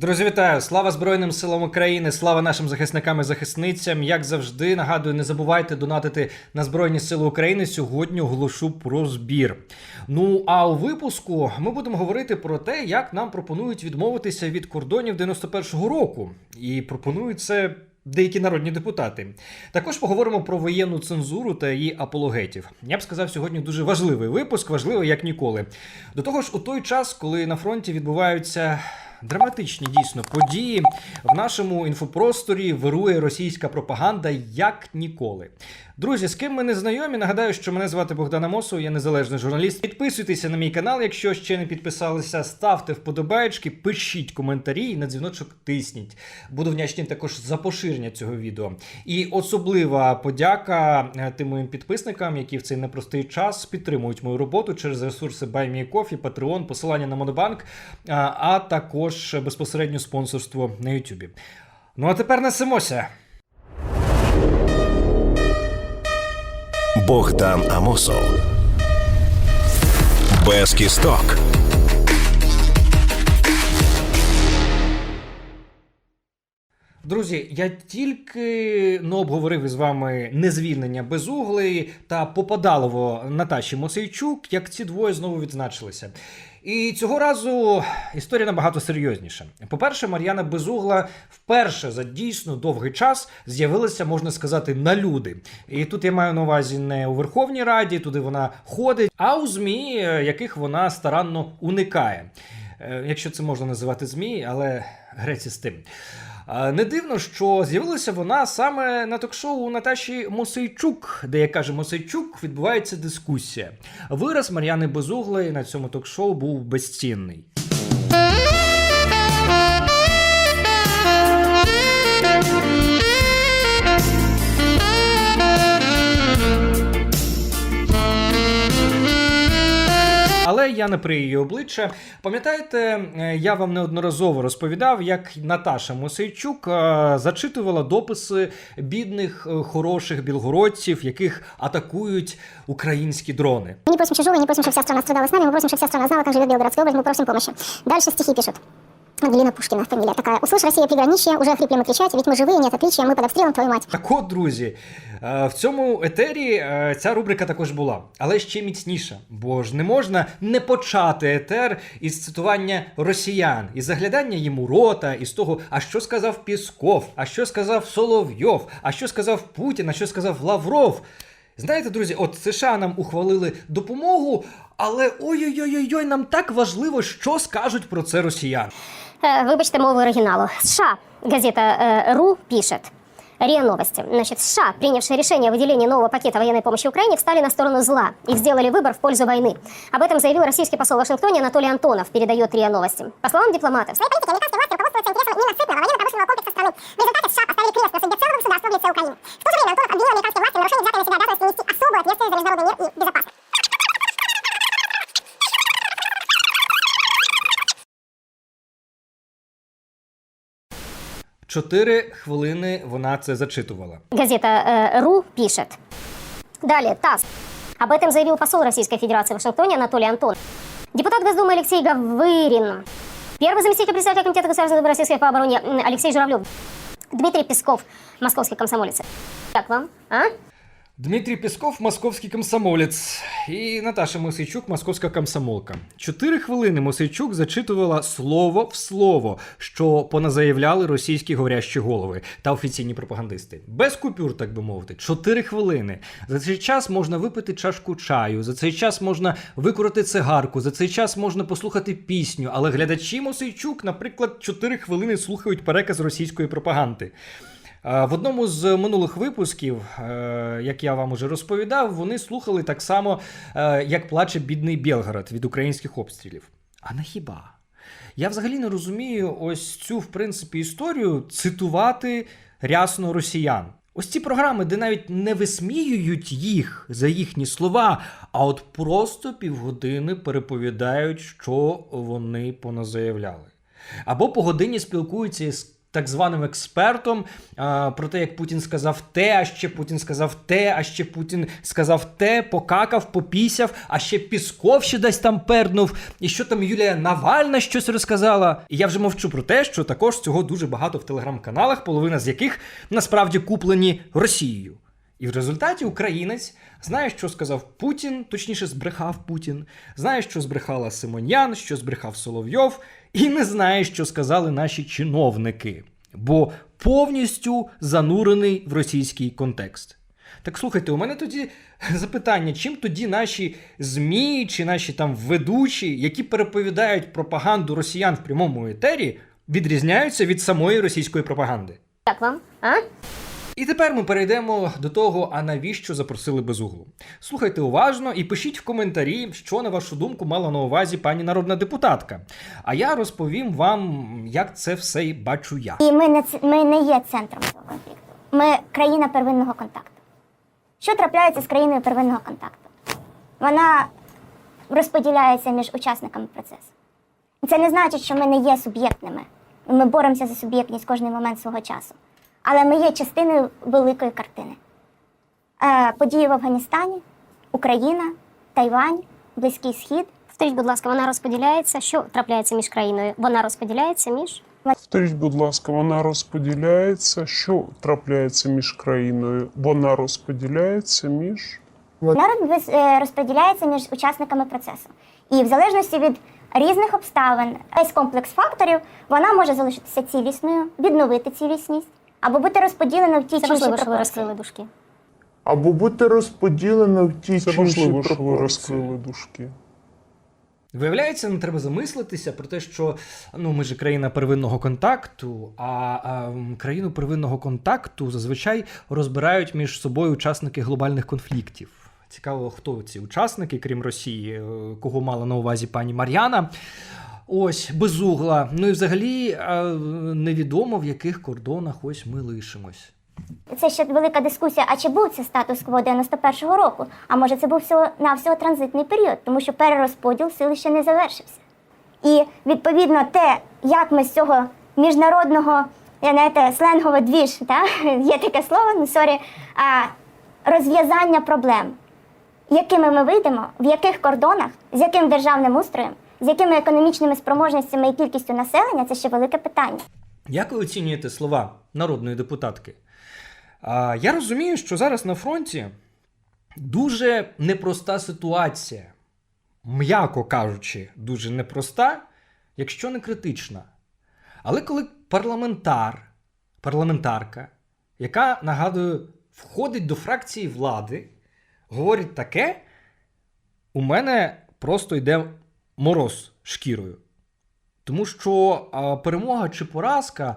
Друзі, вітаю! Слава Збройним силам України! Слава нашим захисникам і захисницям! Як завжди, нагадую, не забувайте донатити на Збройні Сили України. Сьогодні оголошу про збір. Ну а у випуску ми будемо говорити про те, як нам пропонують відмовитися від кордонів 91-го року. І пропонують це. Деякі народні депутати також поговоримо про воєнну цензуру та її апологетів. Я б сказав, сьогодні дуже важливий випуск, важливий як ніколи. До того ж, у той час, коли на фронті відбуваються драматичні дійсно події, в нашому інфопросторі вирує російська пропаганда як ніколи. Друзі, з ким ми не знайомі, нагадаю, що мене звати Богдан Амосов, я незалежний журналіст. Підписуйтеся на мій канал, якщо ще не підписалися, ставте вподобаєчки, пишіть коментарі і на дзвіночок тисніть. Буду вдячний також за поширення цього відео. І особлива подяка е, тим моїм підписникам, які в цей непростий час підтримують мою роботу через ресурси BuyMeCoffee, Patreon, посилання на Монобанк, а, а також безпосередньо спонсорство на YouTube. Ну а тепер несемося. Богдан Амосов. Без кісток. Друзі, я тільки ну, обговорив із вами незвільнення безуглої та попадалово Наташі Мосейчук, як ці двоє знову відзначилися. І цього разу історія набагато серйозніша. По-перше, Мар'яна Безугла вперше за дійсно довгий час з'явилася, можна сказати, на люди. І тут я маю на увазі не у Верховній Раді, туди вона ходить, а у ЗМІ, яких вона старанно уникає. Е, Якщо це можна називати ЗМІ, але греці з тим. Не дивно, що з'явилася вона саме на ток-шоу Наташі Мосейчук, де, як каже Мосейчук, відбувається дискусія. Вираз Мар'яни Безуглої на цьому ток-шоу був безцінний. Але я не при її обличчя. Пам'ятаєте, е, я вам неодноразово розповідав, як Наташа Мосейчук е, зачитувала дописи бідних е, хороших білгородців, яких атакують українські дрони. Мы не просим чужого, не просим, чтобы вся страна страдала с нами, мы просим, чтобы вся страна знала, как живет Белгородская область, мы просим помощи. Дальше стихи пишут. Ангелина Пушкина, фамилия такая. Услышь, Россия, приграничье, уже хриплем и кричать, ведь мы живые, нет отличия, мы под обстрелом, твою мать. Так от, друзі, е, в цьому етері е, ця рубрика також була, але ще міцніша, бо ж не можна не почати етер із цитування росіян, із заглядання їм у рота, із того, а що сказав Пісков, а що сказав Соловйов, а що сказав Путін, а що сказав Лавров. Знаєте, друзі, от США нам ухвалили допомогу, але ой-ой-ой, нам так важливо, що скажуть про це росіяни. Э, выбачьте мову оригиналу. США, газета э, РУ пишет. РИА Новости. Значит, США, принявшие решение о выделении нового пакета военной помощи Украине, встали на сторону зла и сделали выбор в пользу войны. Об этом заявил российский посол в Вашингтоне Анатолий Антонов, передает РИА Новости. По словам дипломатов, в своей политике американские власти руководствуются интересами ненасытного военно-промышленного комплекса страны. В результате США поставили крест на судьбе целого государства в лице Украины. В то же время Антонов обвинил американские власти в нарушении взятой на себя обязанности нести особую ответственность за международный мир и безопасность. Чотири хвилини вона це зачитувала. Газета э, РУ пишет. Далее, ТАСС. Об этом заявил посол Российской Федерации в Вашингтоне Анатолий Антонов. Депутат Госдумы Алексей Гавырин. Первый заместитель председателя Комитета государственной Думы Российской по обороне м, Алексей Журавлев. Дмитрий Песков, московский комсомолец. Как вам, а? Дмитрій Пісков, московський комсомолець, і Наташа Мосейчук, московська комсомолка. Чотири хвилини Мосейчук зачитувала слово в слово, що поназаявляли російські говорящі голови та офіційні пропагандисти. Без купюр, так би мовити. Чотири хвилини. За цей час можна випити чашку чаю, за цей час можна викурити цигарку, за цей час можна послухати пісню. Але глядачі Мосейчук, наприклад, чотири хвилини слухають переказ російської пропаганди. В одному з минулих випусків, е, як я вам уже розповідав, вони слухали так само, е, як плаче бідний Білгород від українських обстрілів. А не хіба? Я взагалі не розумію ось цю, в принципі, історію цитувати рясно росіян. Ось ці програми, де навіть не висміюють їх за їхні слова, а от просто півгодини переповідають, що вони поназаявляли. Або по годині спілкуються із так званим експертом а, про те, як Путін сказав те, а ще Путін сказав те, а ще Путін сказав те, покакав, попісяв, а ще Пісков ще десь там пернув. І що там Юлія Навальна щось розказала. І я вже мовчу про те, що також цього дуже багато в телеграм-каналах, половина з яких насправді куплені Росією. І в результаті українець знає, що сказав Путін, точніше, збрехав Путін, знає, що збрехала Симоньян, що збрехав Соловйов, і не знає, що сказали наші чиновники, бо повністю занурений в російський контекст. Так слухайте, у мене тоді запитання: чим тоді наші ЗМІ чи наші там ведучі, які переповідають пропаганду росіян в прямому етері, відрізняються від самої російської пропаганди? Как вам? А? І тепер ми перейдемо до того, а навіщо запросили безуглу. Слухайте уважно і пишіть в коментарі, що на вашу думку мала на увазі пані народна депутатка. А я розповім вам, як це все і бачу я. І ми не ми не є центром цього конфлікту. Ми країна первинного контакту. Що трапляється з країною первинного контакту? Вона розподіляється між учасниками процесу. Це не значить, що ми не є суб'єктними. Ми боремося за суб'єктність кожний момент свого часу. Але ми є частиною великої картини. Е, події в Афганістані, Україна, Тайвань, Близький Схід. Повторіть, будь ласка, вона розподіляється. Що трапляється між країною? Вона розподіляється між. Повторіть, будь ласка, вона розподіляється. Що трапляється між країною? Вона розподіляється між. Вис- е, розподіляється між учасниками процесу. І в залежності від різних обставин, весь комплекс факторів, вона може залишитися цілісною, відновити цілісність або бути розподілена в ті Це чи інші важливо, що ви пропорції. розкрили дужки. або бути розподілено в ті Це чи інші важливо, що ви пропорції. розкрили дужки. Виявляється, не треба замислитися про те, що ну ми ж країна первинного контакту, а, а м, країну первинного контакту зазвичай розбирають між собою учасники глобальних конфліктів. Цікаво, хто ці учасники, крім Росії, е, кого мала на увазі пані Мар'яна. Ось безугла. Ну і взагалі е, невідомо в яких кордонах ось ми лишимось. Це ще велика дискусія. А чи був це статус-кво 91-го року? А може це був всього навсього транзитний період, тому що перерозподіл сили ще не завершився. І відповідно те, як ми з цього міжнародного, я знаєте, сленгово двіж, та? є таке слово, ну сорі, розв'язання проблем, якими ми вийдемо, в яких кордонах, з яким державним устроєм, з якими економічними спроможностями і кількістю населення, це ще велике питання. Як ви оцінюєте слова народної депутатки? А, я розумію, що зараз на фронті дуже непроста ситуація. М'яко кажучи, дуже непроста, якщо не критична. Але коли парламентар, парламентарка, яка, нагадую, входить до фракції влади, говорить таке, у мене просто йде мороз шкірою. Тому що а, перемога чи поразка,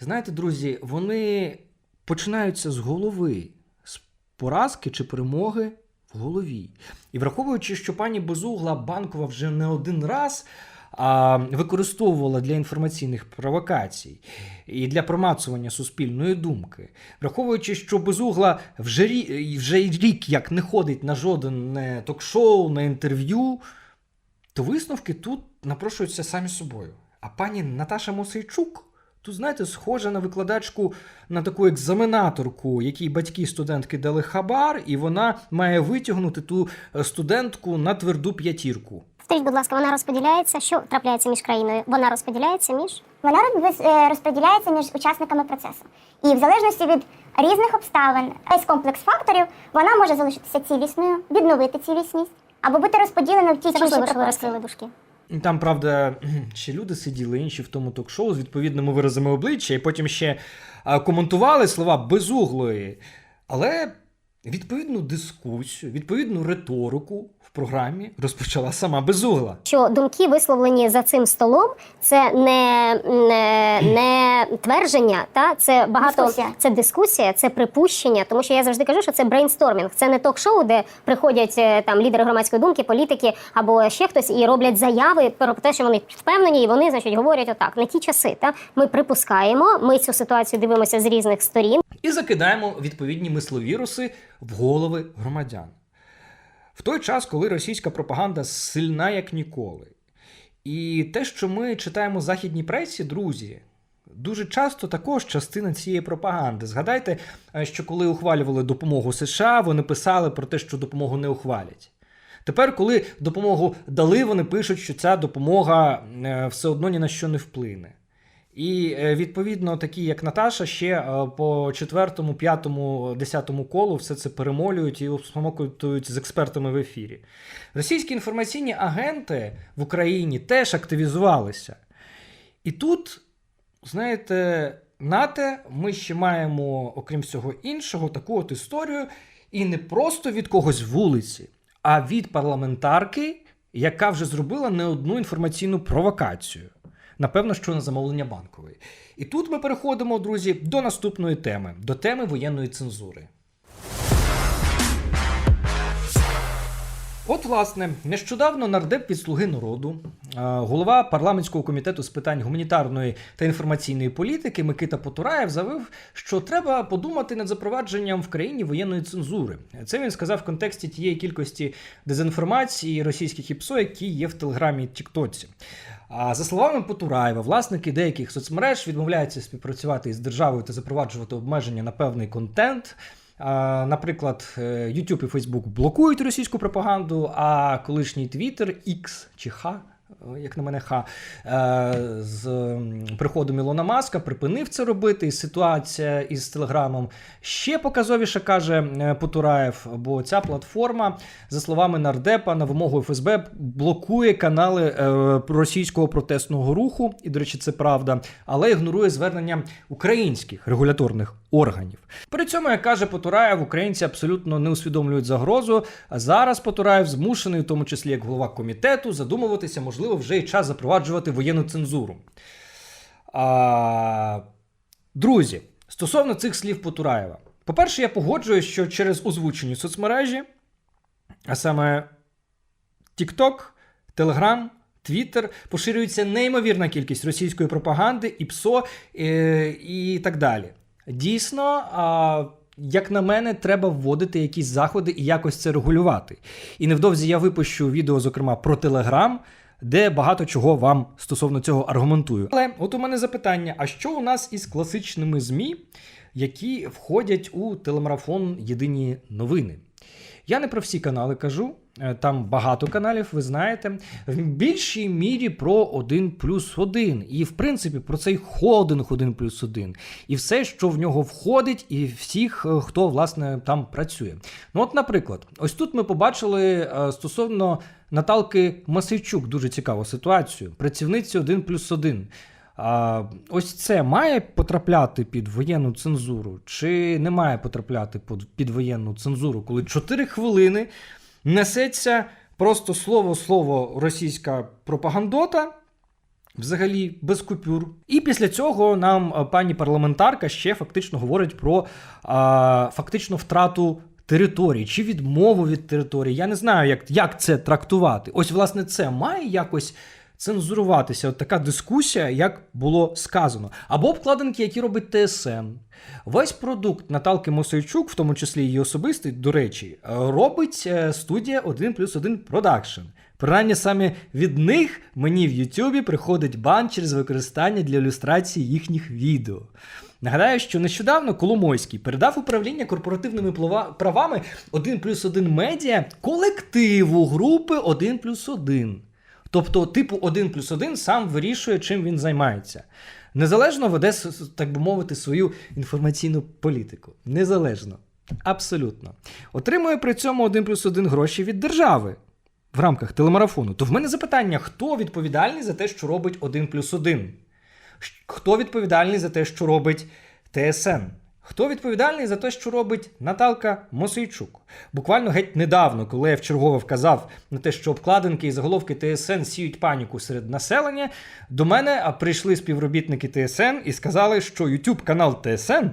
знаєте, друзі, вони починаються з голови, з поразки чи перемоги в голові. І враховуючи, що пані Безугла Банкова вже не один раз а, використовувала для інформаційних провокацій і для промацування суспільної думки, враховуючи, що Безугла вже, рі- вже рік як не ходить на жодне ток-шоу, на інтерв'ю, то висновки тут напрошуються самі собою. А пані Наташа Мосейчук, тут, знаєте, схожа на викладачку, на таку екзаменаторку, якій батьки студентки дали хабар, і вона має витягнути ту е, студентку на тверду п'ятірку. Повторіть, будь ласка, вона розподіляється. Що трапляється між країною? Вона розподіляється між. Вона е, розподіляється між учасниками процесу. І в залежності від різних обставин, весь комплекс факторів, вона може залишитися цілісною, відновити цілісність або бути розподілена в тій Це чи інші важливо, що ви пропорції. розкрили дужки. Там, правда, ще люди сиділи інші в тому ток-шоу з відповідними виразами обличчя, і потім ще а, коментували слова безуглої. Але відповідну дискусію, відповідну риторику в програмі розпочала сама безугла. що думки, висловлені за цим столом, це не, не, не твердження, та це багато Дискусія. це дискусія, це припущення. Тому що я завжди кажу, що це брейнстормінг. Це не ток-шоу, де приходять е, там лідери громадської думки, політики або ще хтось і роблять заяви про те, що вони впевнені, і вони значить говорять отак. Не ті часи. Та ми припускаємо, ми цю ситуацію дивимося з різних сторін. І закидаємо відповідні мисловіруси в голови громадян. В той час, коли російська пропаганда сильна як ніколи. І те, що ми читаємо в західній пресі, друзі, дуже часто також частина цієї пропаганди. Згадайте, е, що коли ухвалювали допомогу США, вони писали про те, що допомогу не ухвалять. Тепер, коли допомогу дали, вони пишуть, що ця допомога е, все одно ні на що не вплине. І е, відповідно, такі як Наташа, ще е, по четвертому, п'ятому, десятому колу все це перемолюють і обсмокують з експертами в ефірі. Російські інформаційні агенти в Україні теж активізувалися. І тут, знаєте, нате, ми ще маємо, окрім всього іншого, таку от історію, і не просто від когось вулиці, а від парламентарки, яка вже зробила не одну інформаційну провокацію. Напевно, що на замовлення банкової. І тут ми переходимо, друзі, до наступної теми, до теми воєнної цензури. От, власне, нещодавно нардеп від Слуги народу, е, голова парламентського комітету з питань гуманітарної та інформаційної політики Микита Потураєв заявив, що треба подумати над запровадженням в країні воєнної цензури. Це він сказав в контексті тієї кількості дезінформації російських ІПСО, які є в Телеграмі Тіктоці. А за словами Потураєва, власники деяких соцмереж відмовляються співпрацювати із державою та запроваджувати обмеження на певний контент. Наприклад, е, YouTube і Facebook блокують російську пропаганду, а колишній Twitter, X чи Х, як на мене, Х, е, з приходом Ілона Маска припинив це робити. І ситуація із Телеграмом ще показовіше каже е, Потураєв, бо ця платформа, за словами нардепа, на вимогу ФСБ блокує канали російського протестного руху, і, до речі, це правда, але ігнорує звернення українських регуляторних органів. При цьому, як каже Потураєв, українці абсолютно не усвідомлюють загрозу. А зараз Потураєв змушений, в тому числі як голова комітету, задумуватися, можливо, вже і час запроваджувати воєнну цензуру. А... Друзі, стосовно цих слів Потураєва, по-перше, я погоджуюсь, що через озвучені соцмережі, а саме TikTok, Telegram, Twitter, поширюється неймовірна кількість російської пропаганди, і ПСО е, і так далі. Дійсно, а, як на мене, треба вводити якісь заходи і якось це регулювати. І невдовзі я випущу відео, зокрема, про Telegram, де багато чого вам стосовно цього аргументую. Але от у мене запитання: а що у нас із класичними ЗМІ, які входять у телемарафон Єдині новини? Я не про всі канали кажу, там багато каналів, ви знаєте. В більшій мірі про 1 плюс 1. І, в принципі, про цей холдинг 1 плюс 1. І все, що в нього входить, і всіх, е, хто власне там працює. Ну, от, наприклад, ось тут ми побачили е, стосовно Наталки Масейчук дуже цікаву ситуацію. Працівниці 1 плюс 1. А, ось це має потрапляти під воєнну цензуру, чи не має потрапляти під воєнну цензуру, коли 4 хвилини несеться просто слово-слово російська пропагандота, взагалі без купюр. І після цього нам е, пані парламентарка ще фактично говорить про а, фактично втрату. Території чи відмову від території. Я не знаю, як, як це трактувати. Ось, власне, це має якось цензуруватися. От така дискусія, як було сказано. Або обкладинки, які робить ТСН. Весь продукт Наталки Мосейчук, в тому числі її особистий, до речі, робить е, студія 1 плюс 1 Продакшн. Принаймні саме від них мені в Ютубі приходить бан через використання для ілюстрації їхніх відео. Нагадаю, що нещодавно Коломойський передав управління корпоративними правами 1 плюс 1 медіа колективу групи 1 плюс 1. Тобто, типу 1 плюс 1 сам вирішує, чим він займається. Незалежно веде, так би мовити, свою інформаційну політику. Незалежно. Абсолютно. Отримує при цьому 1 плюс 1 гроші від держави в рамках телемарафону. То в мене запитання: хто відповідальний за те, що робить 1 плюс 1? Хто відповідальний за те, що робить ТСН? Хто відповідальний за те, що робить Наталка Мосейчук? Буквально геть недавно, коли я вчергове вказав на те, що обкладинки і заголовки ТСН сіють паніку серед населення, до мене прийшли співробітники ТСН і сказали, що YouTube канал ТСН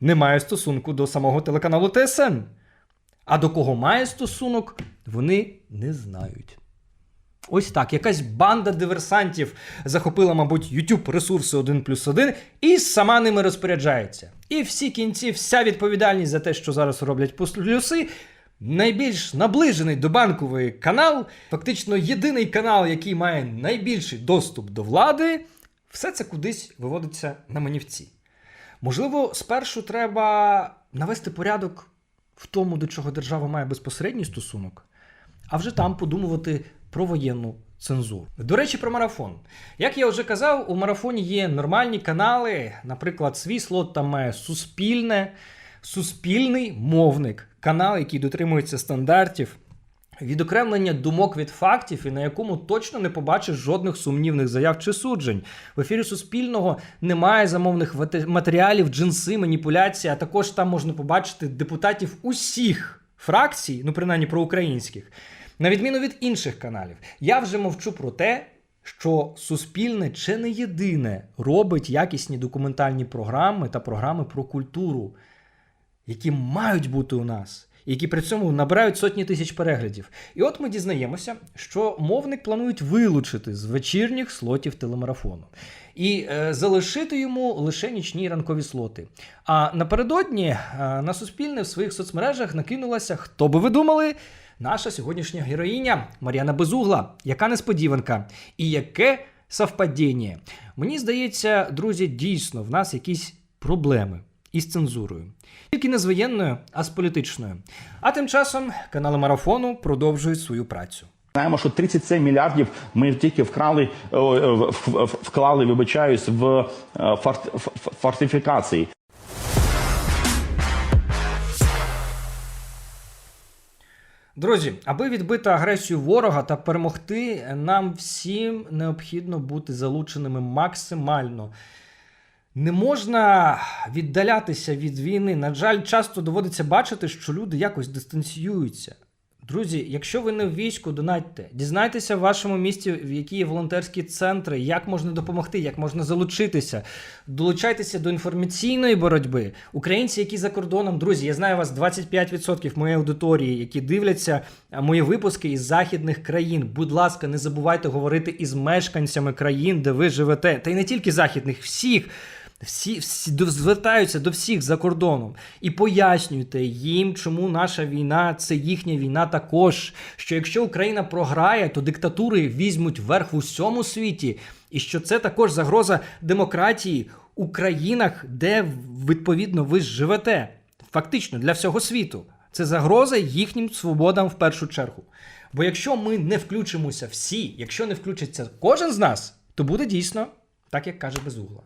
не має стосунку до самого телеканалу ТСН. А до кого має стосунок, вони не знають. Ось так, якась банда диверсантів захопила, мабуть, YouTube ресурси 1 плюс 1 і сама ними розпоряджається. І всі кінці, вся відповідальність за те, що зараз роблять плюси, найбільш наближений до банкової канал, фактично єдиний канал, який має найбільший доступ до влади, все це кудись виводиться на манівці. Можливо, спершу треба навести порядок в тому, до чого держава має безпосередній стосунок, а вже там подумувати про воєнну цензуру. До речі, про марафон. Як я вже казав, у марафоні є нормальні канали, наприклад, свій слот там має суспільне, суспільний мовник, канал, який дотримується стандартів. Відокремлення думок від фактів, і на якому точно не побачиш жодних сумнівних заяв чи суджень. В ефірі Суспільного немає замовних матеріалів, джинси, маніпуляції, а також там можна побачити депутатів усіх фракцій, ну принаймні проукраїнських, на відміну від інших каналів. Я вже мовчу про те, що Суспільне чи не єдине робить якісні документальні програми та програми про культуру які мають бути у нас, які при цьому набирають сотні тисяч переглядів. І от ми дізнаємося, що мовник планують вилучити з вечірніх слотів телемарафону і е, залишити йому лише нічні ранкові слоти. А напередодні е, на суспільне в своїх соцмережах накинулася, хто би ви думали, наша сьогоднішня героїня Мар'яна Безугла. Яка несподіванка і яке совпадіння. Мені здається, друзі, дійсно в нас якісь проблеми із цензурою. Тільки не з воєнною, а з політичною. А тим часом канали марафону продовжують свою працю. Знаємо, що 37 мільярдів ми тільки вкрали, е, вклали, вибачаюсь, в е, форт- фортифікації. Друзі, аби відбити агресію ворога та перемогти, нам всім необхідно бути залученими максимально. Не можна віддалятися від війни. На жаль, часто доводиться бачити, що люди якось дистанціюються. Друзі, якщо ви не в війську, донатьте. Дізнайтеся в вашому місті, в які є волонтерські центри, як можна допомогти, як можна залучитися. Долучайтеся до інформаційної боротьби. Українці, які за кордоном, друзі, я знаю вас 25% моєї аудиторії, які дивляться мої випуски із західних країн. Будь ласка, не забувайте говорити із мешканцями країн, де ви живете. Та й не тільки західних, всіх. Всі, всі звертаються до всіх за кордоном і пояснюйте їм, чому наша війна це їхня війна також. Що якщо Україна програє, то диктатури візьмуть верх в усьому світі, і що це також загроза демократії у країнах, де відповідно ви живете. Фактично для всього світу. Це загроза їхнім свободам в першу чергу. Бо якщо ми не включимося всі, якщо не включиться кожен з нас, то буде дійсно так, як каже Безугла.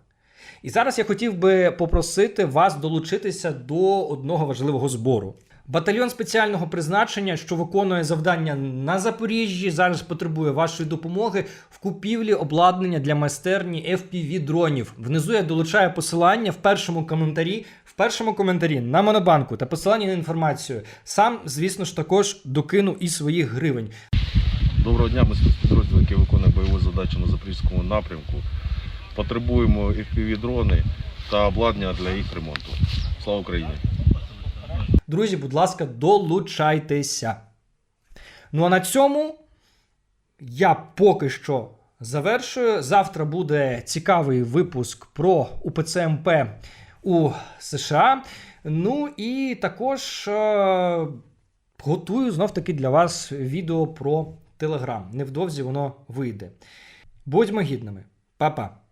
І зараз я хотів би попросити вас долучитися до одного важливого збору. Батальйон спеціального призначення, що виконує завдання на Запоріжжі, зараз потребує вашої допомоги в купівлі обладнання для майстерні FPV дронів. Внизу я долучаю посилання в першому коментарі. В першому коментарі на Монобанку та посилання на інформацію. Сам, звісно ж, також докину і своїх гривень. Доброго дня, ми спецпідрозділ, який виконує бойову задачу на запорізькому напрямку. Потребуємо FPV-дрони та обладнання для їх ремонту. Слава Україні! Друзі, будь ласка, долучайтеся. Ну а на цьому я поки що завершую. Завтра буде цікавий випуск про УПЦ МП у США. Ну і також е, готую знов таки для вас відео про Телеграм. Невдовзі воно вийде. Будьмо гідними. Па-па!